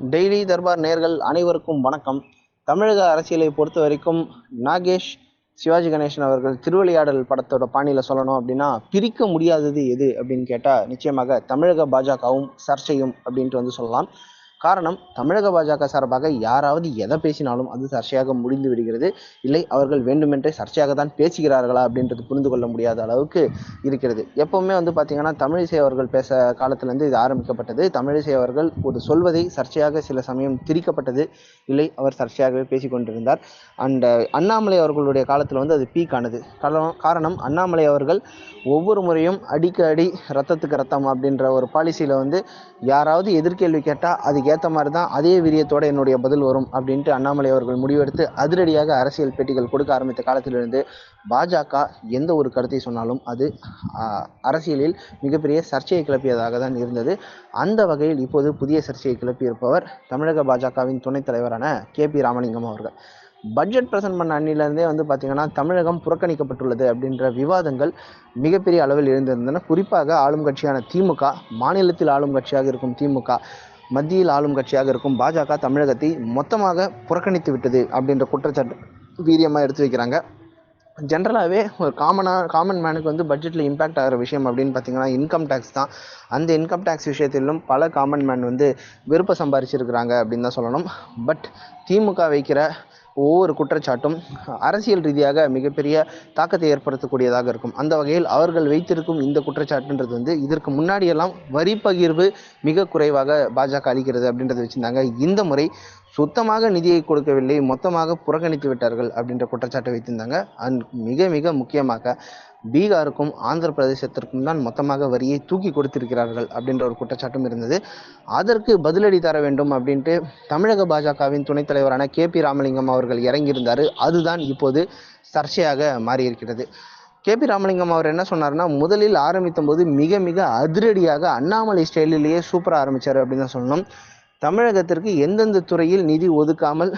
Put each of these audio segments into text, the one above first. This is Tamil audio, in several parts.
டெய்லி தர்பார் நேர்கள் அனைவருக்கும் வணக்கம். தமிழக அரசியலை பொறுத்த வரைக்கும் நாகேஷ் சிவாஜி கணேசன் அவர்கள் திருவிளையாடல் படத்தோட பாணியில் சொல்லணும் அப்படின்னா பிரிக்க முடியாதது எது அப்படின்னு கேட்டால் நிச்சயமாக தமிழக பாஜகவும் சர்ச்சையும் அப்படின்ட்டு வந்து சொல்லலாம். காரணம் தமிழக பாஜக சார்பாக யாராவது எதை பேசினாலும் அது சர்ச்சையாக முடிந்து விடுகிறது. இல்லை அவர்கள் வேண்டுமென்றே சர்ச்சையாக தான் பேசுகிறார்களா அப்படின்றது புரிந்து கொள்ள முடியாத அளவுக்கு இருக்கிறது. எப்பவுமே வந்து பார்த்தீங்கன்னா தமிழிசை அவர்கள் பேச காலத்திலேருந்து இது ஆரம்பிக்கப்பட்டது. தமிழிசை அவர்கள் ஒரு சொல்வதை சர்ச்சையாக சில சமயம் திரிக்கப்பட்டது. இல்லை அவர் சர்ச்சையாகவே பேசி கொண்டிருந்தார் அண்ட் அண்ணாமலை அவர்களுடைய காலத்தில் வந்து அது பீக் ஆனது. காரணம் காரணம் அண்ணாமலை அவர்கள் ஒவ்வொரு முறையும் அடிக்கடி ரத்தத்துக்கு ரத்தம் அப்படின்ற ஒரு பாலிசியில் வந்து யாராவது எதிர்கேள்வி கேட்டால் அது ஏற்ற மாதிரி தான் அதே வீரியத்தோடு என்னுடைய பதில் வரும் அப்படின்ட்டு அண்ணாமலை அவர்கள் முடிவெடுத்து அதிரடியாக அரசியல் பேட்டிகள் கொடுக்க ஆரம்பித்த காலத்திலிருந்து பாஜக எந்த ஒரு கருத்தை சொன்னாலும் அது அரசியலில் மிகப்பெரிய சர்ச்சையை கிளப்பியதாக தான் இருந்தது. அந்த வகையில் இப்போது புதிய சர்ச்சையை கிளப்பியிருப்பவர் தமிழக பாஜகவின் துணைத் தலைவரான கே பி ராமலிங்கம் அவர்கள். பட்ஜெட் பிரசன்ட் பண்ண அன்னிலேருந்தே வந்து பார்த்திங்கன்னா தமிழகம் புறக்கணிக்கப்பட்டுள்ளது அப்படின்ற விவாதங்கள் மிகப்பெரிய அளவில் எழுந்திருந்தன. குறிப்பாக ஆளும் கட்சியான திமுக மாநிலத்தில் ஆளும் கட்சியாக இருக்கும் திமுக மத்தியில் ஆளும் கட்சியாக இருக்கும் பாஜக தமிழகத்தை மொத்தமாக புறக்கணித்து விட்டது அப்படின்ற குற்றச்சாட்டு வீரியமாக எடுத்து வைக்கிறாங்க. ஜென்ரலாகவே ஒரு காமனாக காமன் மேனுக்கு வந்து பட்ஜெட்டில் இம்பேக்ட் ஆகிற விஷயம் அப்படின்னு பார்த்தீங்கன்னா இன்கம் டேக்ஸ் தான். அந்த இன்கம் டேக்ஸ் விஷயத்திலும் பல காமன் மேன் வந்து விருப்பம் சம்பாரிச்சிருக்கிறாங்க அப்படின்னு தான் சொல்லணும். பட் திமுக வைக்கிற ஒவ்வொரு குற்றச்சாட்டும் அரசியல் ரீதியாக மிகப்பெரிய தாக்கத்தை ஏற்படுத்தக்கூடியதாக இருக்கும். அந்த வகையில் அவர்கள் வைத்திருக்கும் இந்த குற்றச்சாட்டுன்றது வந்து இதற்கு முன்னாடியெல்லாம் வரி பகிர்வு மிக குறைவாக பாஜக அளிக்கிறது அப்படின்றத வச்சுருந்தாங்க. இந்த முறை சுத்தமாக நிதியை கொடுக்கவில்லை மொத்தமாக புறக்கணித்து விட்டார்கள் அப்படின்ற குற்றச்சாட்டை வைத்திருந்தாங்க. அண்ட் மிக மிக முக்கியமாக பீகாருக்கும் ஆந்திர பிரதேசத்திற்கும் தான் மொத்தமாக வரியை தூக்கி கொடுத்திருக்கிறார்கள் அப்படின்ற ஒரு குற்றச்சாட்டும் இருந்தது. அதற்கு பதிலடி தர வேண்டும் அப்படின்ட்டு தமிழக பாஜகவின் துணைத் தலைவரான கே பி ராமலிங்கம் அவர்கள் இறங்கியிருந்தார். அதுதான் இப்போது சர்ச்சையாக மாறியிருக்கிறது. கே பி ராமலிங்கம் அவர் என்ன சொன்னார்னா முதலில் ஆரம்பித்த போது மிக மிக அதிரடியாக அண்ணாமலை ஸ்டைலிலேயே சூப்பராக ஆரம்பிச்சார் அப்படின்னு தான் சொல்லணும். தமிழகத்திற்கு எந்தெந்த துறையில் நிதி ஒதுக்காமல்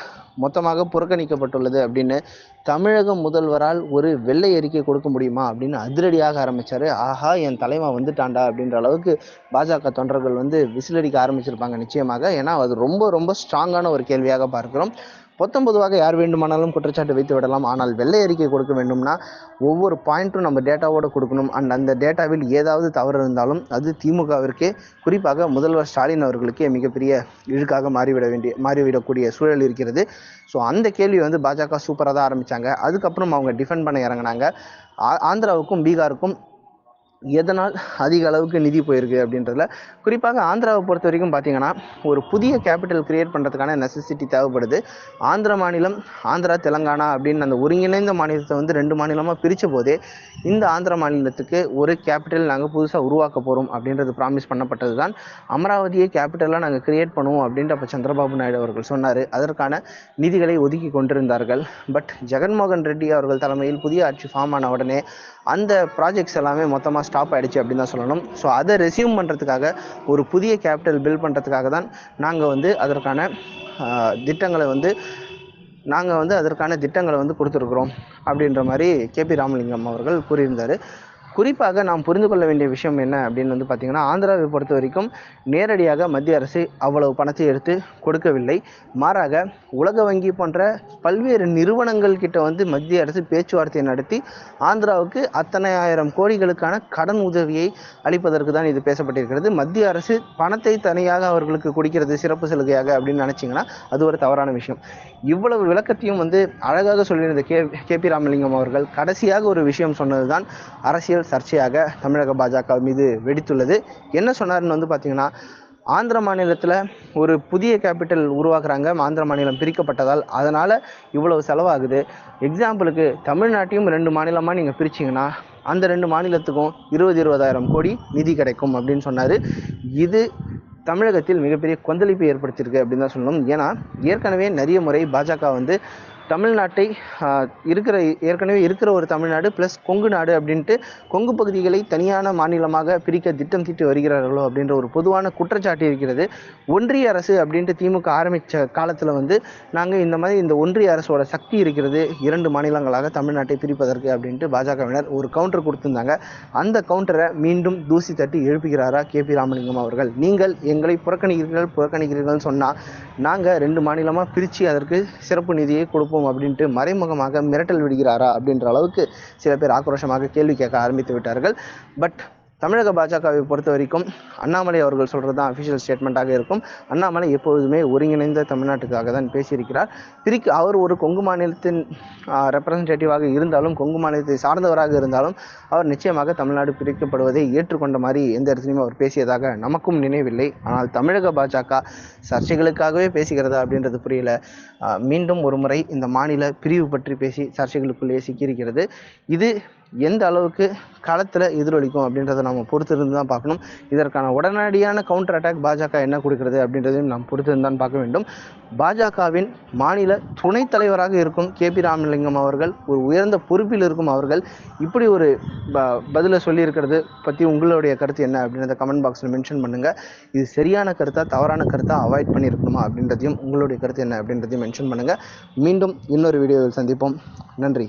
மொத்தமாக புறக்கணிக்கப்பட்டுள்ளது அப்படின்னு தமிழக முதல்வரால் ஒரு வெள்ளை அறிக்கை கொடுக்க முடியுமா அப்படின்னு அதிரடியாக ஆரம்பித்தார் ஆஹா என் தலைவன் வந்துட்டாண்டா அப்படின்ற அளவுக்கு பாஜக தொண்டர்கள் வந்து விசிலடிக்க ஆரம்பிச்சிருப்பாங்க நிச்சயமாக. ஏன்னா அது ரொம்ப ரொம்ப ஸ்ட்ராங்கான ஒரு கேள்வியாக பார்க்கிறோம். பொத்தம் பொதுவாக யார் வேண்டுமானாலும் குற்றச்சாட்டு வைத்து விடலாம். ஆனால் வெள்ளை அறிக்கை கொடுக்க வேண்டும்னா ஒவ்வொரு பாயிண்ட்டும் நம்ம டேட்டாவோடு கொடுக்கணும். அண்ட் அந்த டேட்டாவில் ஏதாவது தவறு இருந்தாலும் அது திமுகவிற்கே குறிப்பாக முதல்வர் ஸ்டாலின் அவர்களுக்கே மிகப்பெரிய இழுக்காக மாறிவிட வேண்டிய மாறிவிடக்கூடிய சூழல் இருக்கிறது. ஸோ அந்த கேள்வி வந்து பாஜக சூப்பராக தான் ஆரம்பித்தாங்க அதுக்கப்புறம் அவங்க டிஃபெண்ட் பண்ண இறங்கினாங்க. ஆ- ஆந்திராவுக்கும் பீகாருக்கும் எதனால் அதிக அளவுக்கு நிதி போயிருக்கு அப்படின்றதுல குறிப்பாக ஆந்திராவை பொறுத்த வரைக்கும் பார்த்தீங்கன்னா ஒரு புதிய கேபிட்டல் கிரியேட் பண்ணுறதுக்கான நெசசிட்டி தேவைப்படுது. ஆந்திர மாநிலம் ஆந்திரா தெலங்கானா அப்படின்னு அந்த ஒருங்கிணைந்த மாநிலத்தை வந்து ரெண்டு மாநிலமாக பிரித்த போதே இந்த ஆந்திர மாநிலத்துக்கு ஒரு கேபிட்டல் நாங்கள் புதுசாக உருவாக்க போகிறோம் அப்படின்றது ப்ராமிஸ் பண்ணப்பட்டது தான் அமராவதியை கேபிட்டலாக நாங்கள் கிரியேட் பண்ணுவோம் அப்படின்ட்டு அப்போ சந்திரபாபு நாயுடு அவர்கள் சொன்னார். அதற்கான நிதிகளை ஒதுக்கி கொண்டிருந்தார்கள். பட் ஜெகன்மோகன் ரெட்டி அவர்கள் தலைமையில் புதிய ஆட்சி ஃபார்ம் ஆன உடனே அந்த ப்ராஜெக்ட்ஸ் எல்லாமே மொத்தமாக ஸ்டாப் ஆகிடுச்சு அப்படின்னு தான் சொல்லணும். ஸோ அதை ரெசியூம் பண்ணுறதுக்காக ஒரு புதிய கேபிட்டல் பில்ட் பண்ணுறதுக்காக தான் நாங்கள் வந்து அதற்கான திட்டங்களை வந்து நாங்கள் வந்து அதற்கான திட்டங்களை வந்து கொடுத்துருக்குறோம். அப்படின்ற மாதிரி கேபி ராமலிங்கம் அவர்கள் கூறியிருந்தார். குறிப்பாக நாம் புரிந்து கொள்ள வேண்டிய விஷயம் என்ன அப்படின்னு வந்து பார்த்திங்கன்னா ஆந்திராவை பொறுத்த வரைக்கும் நேரடியாக மத்திய அரசு அவ்வளவு பணத்தை எடுத்து கொடுக்கவில்லை. மாறாக உலக வங்கி போன்ற பல்வேறு நிறுவனங்கள் கிட்ட வந்து மத்திய அரசு பேச்சுவார்த்தை நடத்தி ஆந்திராவுக்கு அத்தனை ஆயிரம் கோடிகளுக்கான கடன் உதவியை அளிப்பதற்கு தான் இது பேசப்பட்டிருக்கிறது. மத்திய அரசு பணத்தை தனியாக அவர்களுக்கு கொடுக்கிறது சிறப்பு சலுகையாக அப்படின்னு நினச்சிங்கன்னா அது ஒரு தவறான விஷயம். இவ்வளவு விளக்கத்தையும் வந்து அழகாக சொல்லியிருந்த கே கே பி ராமலிங்கம் அவர்கள் கடைசியாக ஒரு விஷயம் சொன்னது தான் அரசியல் சர்ச்சையாக தமிழக பாஜக மீது வெடித்துள்ளது. என்ன சொன்னார்னு வந்து பார்த்தீங்கன்னா ஆந்திர மாநிலத்தில் ஒரு புதிய கேபிட்டல் உருவாக்குறாங்க. ஆந்திர மாநிலம் பிரிக்கப்பட்டதால் அதனால் இவ்வளவு செலவாகுது. எக்ஸாம்பிளுக்கு தமிழ்நாட்டையும் ரெண்டு மாநிலமாக நீங்கள் பிரிச்சிங்கன்னா அந்த ரெண்டு மாநிலத்துக்கும் இருபது இருபதாயிரம் கோடி நிதி கிடைக்கும் அப்படின்னு சொன்னார். இது தமிழகத்தில் மிகப்பெரிய கொந்தளிப்பை ஏற்படுத்தியிருக்கு அப்படின்னு தான் சொல்லணும். ஏன்னா ஏற்கனவே நிறைய முறை பாஜக வந்து தமிழ்நாட்டை இருக்கிற ஏற்கனவே இருக்கிற ஒரு தமிழ்நாடு ப்ளஸ் கொங்கு நாடு அப்படின்ட்டு கொங்கு பகுதிகளை தனியான மாநிலமாக பிரிக்க திட்டம் தீட்டி வருகிறார்களோ அப்படின்ற ஒரு பொதுவான குற்றச்சாட்டு இருக்கிறது. ஒன்றிய அரசு அப்படின்ட்டு திமுக ஆரம்பித்த காலத்தில் வந்து நாங்கள் இந்த மாதிரி இந்த ஒன்றிய அரசோட சக்தி இருக்கிறது இரண்டு மாநிலங்களாக தமிழ்நாட்டை பிரிப்பதற்கு அப்படின்ட்டு பாஜகவினர் ஒரு கவுண்டர் கொடுத்திருந்தாங்க. அந்த கவுண்டரை மீண்டும் தூசி தட்டி எழுப்புகிறாரா கே பி ராமலிங்கம் அவர்கள். நீங்கள் எங்களை புறக்கணிக்கிறீர்கள் புறக்கணிக்கிறீர்கள்னு சொன்னால் நாங்கள் ரெண்டு மாநிலமாக பிரித்து அதற்கு சிறப்பு நிதியை கொடுப்போம் அப்படின்ட்டு மறைமுகமாக மிரட்டல் விடுகிறாரா அப்படின்ற அளவுக்கு சில பேர் ஆக்ரோஷமாக கேள்வி கேட்க ஆரம்பித்து விட்டார்கள். பட் தமிழக பாஜகவை பொறுத்த வரைக்கும் அண்ணாமலை அவர்கள் சொல்கிறது தான் அஃபிஷியல் ஸ்டேட்மெண்ட்டாக இருக்கும். அண்ணாமலை எப்பொழுதுமே ஒருங்கிணைந்த தமிழ்நாட்டுக்காக தான் பேசியிருக்கிறார். பிரிக்கு அவர் ஒரு கொங்கு மாநிலத்தின் ரெப்ரசன்டேட்டிவாக இருந்தாலும் கொங்கு மாநிலத்தை சார்ந்தவராக இருந்தாலும் அவர் நிச்சயமாக தமிழ்நாடு பிரிக்கப்படுவதை ஏற்றுக்கொண்ட மாதிரி எந்த இடத்துலையும் அவர் பேசியதாக நமக்கும் நினைவில்லை. ஆனால் தமிழக பாஜக சர்ச்சைகளுக்காகவே பேசுகிறதா அப்படின்றது புரியல. மீண்டும் ஒரு முறை இந்த மாநில பிரிவு பற்றி பேசி சர்ச்சைகளுக்குள்ளே சிக்கியிருக்கிறது. இது எந்த அளவுக்கு களத்தில் எதிரொலிக்கும் அப்படின்றத நம்ம பொறுத்திருந்து தான் பார்க்கணும். இதற்கான உடனடியான கவுண்டர் அட்டாக் பாஜக என்ன கொடுக்கிறது அப்படின்றதையும் நாம் பொறுத்திருந்து தான் பார்க்க வேண்டும். பாஜகவின் மாநில துணைத் தலைவராக இருக்கும் கே பி ராமலிங்கம் அவர்கள் ஒரு உயர்ந்த பொறுப்பில் இருக்கும் அவர்கள் இப்படி ஒரு ப பதிலை சொல்லியிருக்கிறது பற்றி உங்களுடைய கருத்து என்ன அப்படின்றத கமெண்ட் பாக்ஸில் மென்ஷன் பண்ணுங்கள் இது சரியான கருத்தா தவறான கருத்தா அவாய்ட் பண்ணியிருக்கணுமா அப்படின்றதையும் உங்களுடைய கருத்து என்ன அப்படின்றதையும் மென்ஷன் பண்ணுங்கள் மீண்டும் இன்னொரு வீடியோவில் சந்திப்போம். நன்றி.